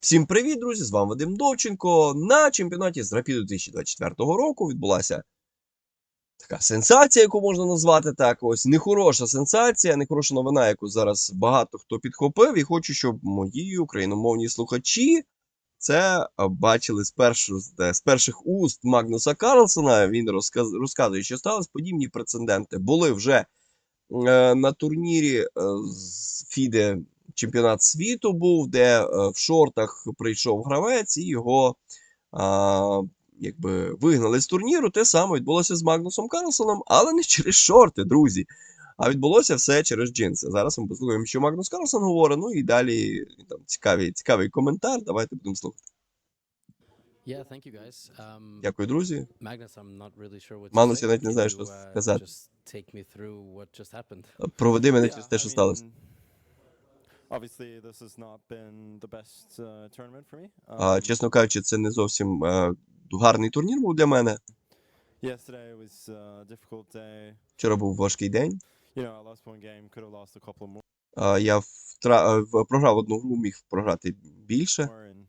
Всім привіт, друзі! З вами Вадим Довченко. На чемпіонаті з Рапіду 2024 року відбулася така сенсація, яку можна назвати так. Ось нехороша сенсація, нехороша новина, яку зараз багато хто підхопив. І хочу, щоб мої україномовні слухачі це бачили з, першу, з перших уст Магнуса Карлсона. Він розказ, розказує, що сталося подібні прецеденти. Були вже е, на турнірі е, з Фіде чемпіонат світу був, де е, в шортах прийшов гравець і його а, якби вигнали з турніру. Те саме відбулося з Магнусом Карлсоном, але не через шорти, друзі. А відбулося все через джинси. Зараз ми послухаємо, що Магнус Карлсон говорить. Ну і далі там цікавий, цікавий коментар. Давайте будемо слухати. Yeah, thank you guys. Um, Дякую, друзі. To я навіть не знаю, що uh, сказати. Проведи мене через те, що сталося. А, чесно кажучи, це не зовсім е, гарний турнір був для мене. Yesterday was uh, a difficult day. Вчора був важкий день. You know, I lost one game, could have lost a couple more. А, я втра... е, програв одну гру, міг програти більше. And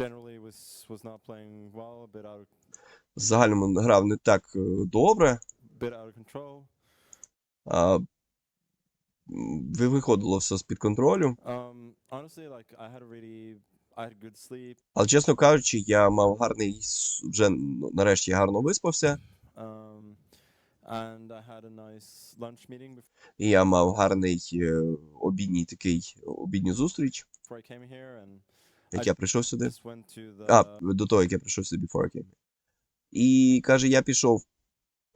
generally was was not playing well, a bit out of В загальному грав не так е, добре. А, виходило все з-під контролю. Sleep. Але, чесно кажучи, я мав гарний вже нарешті гарно виспався, Um, and I had a nice lunch meeting і я мав гарний е, обідній такий обідню зустріч, як я прийшов сюди. А, до того, як я прийшов сюди before I came. І каже, я пішов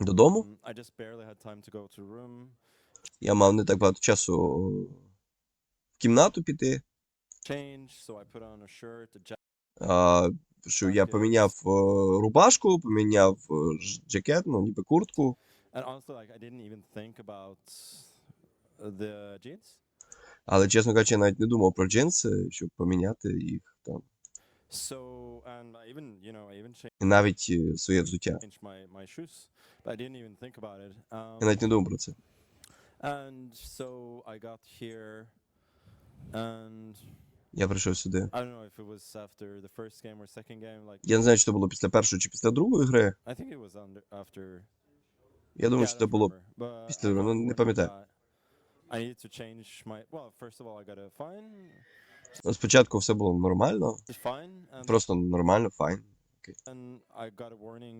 додому. I just barely had time to go to room. Я мав не так багато часу в кімнату піти. А, що я поміняв рубашку, поміняв е, жакет, ну ніби куртку. And honestly, like I didn't even think about the jeans. Але, чесно кажучи, я навіть не думав про джинси, щоб поміняти їх там. So and I even, you know, I even І навіть е, своє взуття. Я Um, навіть не думав про це. And so I got here, and Я прийшов сюди. I don't know if it was after the first game or second game. Like Я не знаю, чи це було після першої чи після другої гри. I think it was under after. Я думаю, що це було. після другої, ну, не пам'ятаю. Ну, Спочатку все було нормально, просто нормально, файн.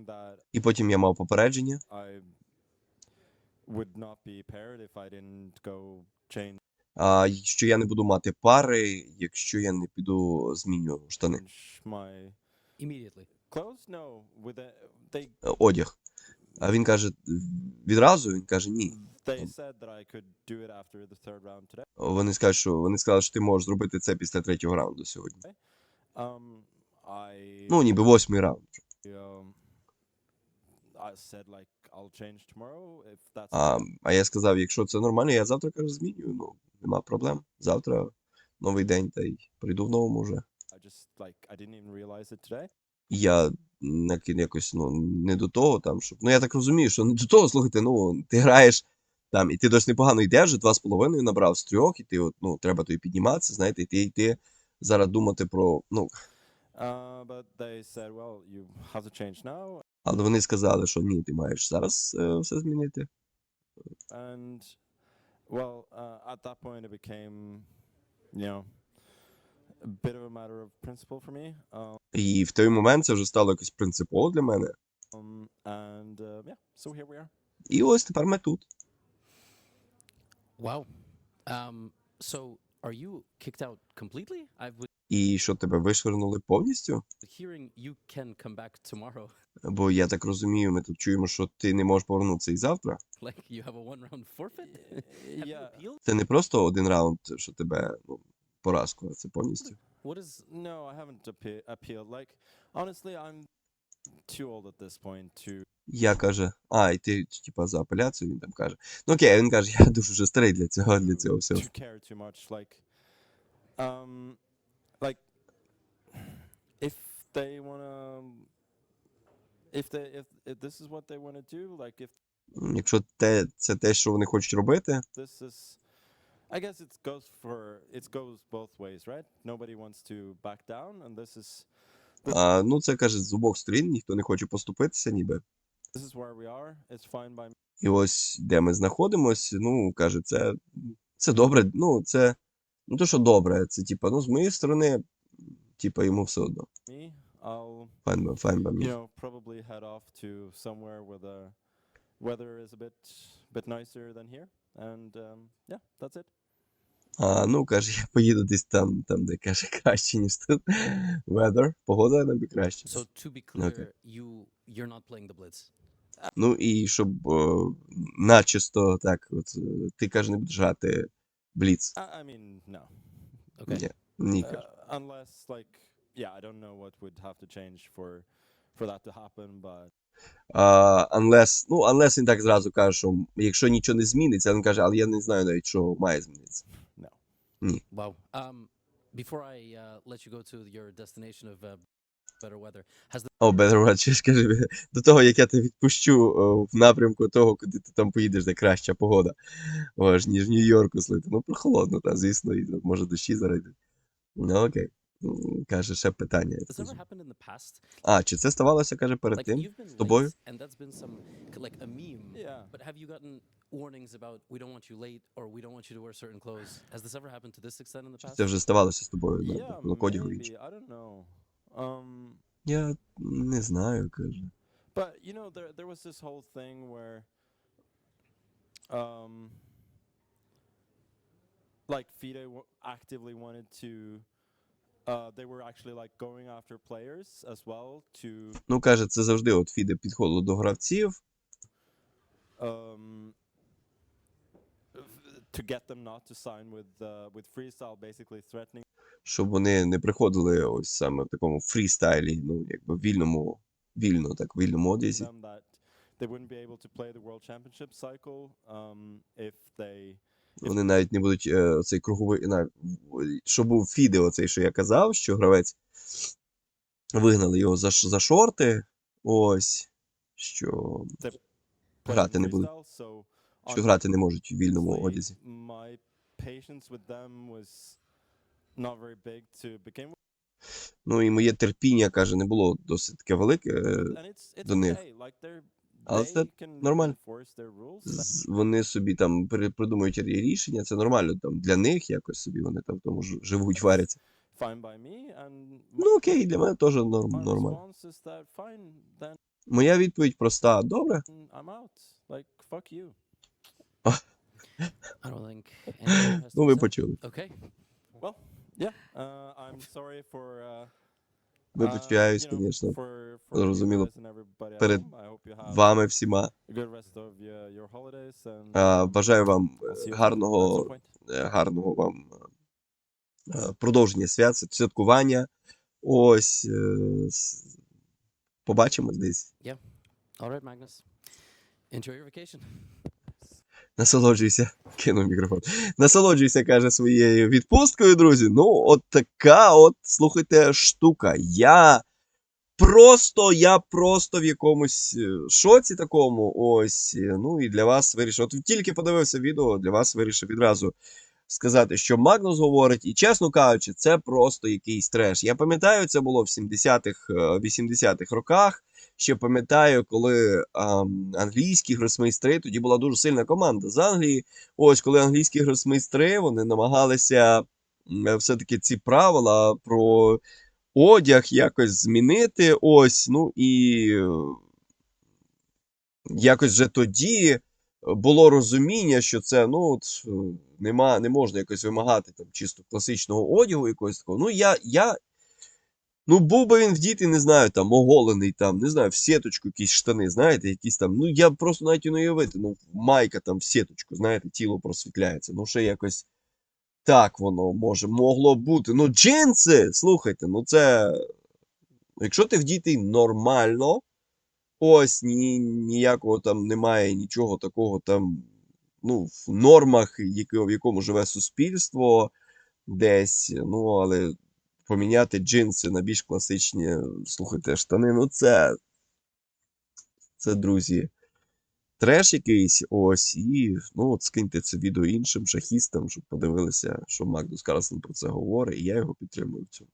that І потім я мав попередження, I would not be paired if I didn't go change а, що я не буду мати пари, якщо я не піду зміню штани. my Immediately. clothes. No, with the, they е, Одяг. А він каже відразу, він каже ні. they said that I could do it after the third round today. Вони скажуть, що вони сказали, що ти можеш зробити це після третього раунду сьогодні. Um, I Ну, ніби восьмий раунд. um, I said like I'll change tomorrow if that's А, а я сказав, якщо це нормально, я завтра каже, змінюю. Ну, нема проблем. Завтра новий день, та й прийду в новому вже. Я якось ну, не до того там, щоб. Ну я так розумію, що не до того, слухайте, ну ти граєш там, і ти досить непогано йдеш, вже два з половиною набрав з трьох, і ти от, ну, треба тобі підніматися, знаєте, і ти йти зараз думати про. Ну, Uh, but they said, well, you have to change now, але вони сказали, що ні, ти маєш зараз е, все змінити. and well, uh, at that point it became, you know, a bit of a matter of principle for me. Um, І в той момент це вже стало якось принципово для мене. Um, and uh, yeah, so here we are. І ось тепер ми тут. Wow. Um, so are you kicked out completely? I was І що тебе вишвернули повністю? hearing you can come back tomorrow. Бо я так розумію, ми тут чуємо, що ти не можеш повернутися і завтра. Appealed? Це не просто один раунд, що тебе ну, поразку, а це повністю. What is No, I haven't appealed. Like, honestly, I'm too old at this point to. Я каже, а, і ти типа за апеляцію, він там каже. Ну окей, він каже, я дуже вже старий для цього, для цього всього. to care too much. Like, um, like, if they wanna, if they, if, if this is what they wanna do, like, if Якщо те, це те, що вони хочуть робити, this is, I guess it goes for it goes both ways, right? Nobody wants to back down, and this is А, ну, це каже з обох сторін, ніхто не хоче поступитися, ніби. this is where we are. It's fine by me. І ось де ми знаходимося, ну, каже, це, це добре. Ну, це ну, то, що добре, це типа, ну, з моєї сторони, типа, йому все одно. Файн, би- файн би you know probably head off to somewhere where the weather is a bit bit nicer than here, and um, yeah, that's it. А, ну, каже, я поїду десь там, там, де каже, краще, ніж тут. Weather, погода небі краще. So to be clear, Okay. you you're not playing the blitz. Ну і щоб о, начисто так, от е, ти каже, не будеш грати Бліц. I, I mean, no. Okay. Ні, ні, каже. Uh, unless like yeah, I don't know what would have to change for for that to happen, but А, unless, ну, unless він так зразу каже, що якщо нічого не зміниться, він каже, але я не знаю навіть, що має змінитися. Wow. Um, before I uh, let you go to your destination of uh, better weather, has the О, Better Watch, ще ж каже, до того, як я тебе відпущу о, в напрямку того, куди ти там поїдеш, де краща погода, о, ж, ніж в Нью-Йорку слити. Ну, прохолодно, та, звісно, і може дощі зарити. Ну, окей. Каже, ще питання. А, чи це ставалося, каже, перед тим? been тобою? Чи це вже ставалося з тобою на, кодігу. Um, Я не знаю, каже. but you know, there there was this whole thing where, um, like FIDE w- actively wanted to. Ну, каже, це завжди от Фіде підходило до гравців, to get them not to sign with uh, with freestyle, basically threatening щоб вони не приходили ось саме в такому фрістайлі, ну, якби вільному, вільно, так, вільному одязі. they wouldn't be able to play the World Championship cycle um, if they Вони навіть не будуть е, оцей круговий. На, що був Фіде, оцей, що я казав, що гравець вигнали його за, за шорти. Ось. Що, Грати не будуть. що грати не можуть у вільному одязі. Ну і моє терпіння, каже, не було досить таке велике. е, до них. Але це нормально. Вони собі там придумують рішення, це нормально там для них якось собі вони там тому ж- живуть, варяться. Ну окей, для мене теж норм, нормально. Моя відповідь проста. Добре. Ну, ви почули. Вибачаюсь, uh, звісно, зрозуміло, перед вами всіма. А, um, Бажаю вам е, гарного, е, гарного вам е, е, продовження свят, святкування. Ось. е, Побачимось десь. All right, Magnus. Enjoy your vacation. Насолоджуйся. Кинув мікрофон. Насолоджуйся, каже, своєю відпусткою, друзі. Ну, от така от, слухайте, штука. Я просто, я просто в якомусь е, шоці такому. Ось. е, Ну і для вас вирішив. От тільки подивився відео, для вас вирішив відразу сказати, що Магнус говорить, і чесно кажучи, це просто якийсь треш. Я пам'ятаю, це було в 70-х, е, 80-х роках. Ще пам'ятаю, коли ам, англійські гросмейстри, тоді була дуже сильна команда з Англії. Ось коли англійські гросмейстри вони намагалися все-таки ці правила про одяг якось змінити. Ось, ну і е, якось вже тоді було розуміння, що це ну от е, нема, не можна якось вимагати там чисто класичного одягу, якогось такого. Ну я, я Ну, був би він вдіти, не знаю, там, оголений, там, не знаю, в сіточку якісь штани, знаєте, якісь там. Ну, я просто навіть і не уявити, ну, майка там в сіточку, знаєте, тіло просвітляється. Ну, ще якось так воно може могло бути. Ну, джинси, слухайте, ну це. Якщо ти вдітий нормально, ось ні, ніякого там немає нічого такого там, ну, в нормах, в якому живе суспільство десь, ну, але поміняти джинси на більш класичні, слухайте, штани. Ну, це. Це, друзі. треш якийсь, ось, і ну, от скиньте це відео іншим шахістам, щоб подивилися, що Магнус Карлсен про це говорить, і я його підтримую в цьому.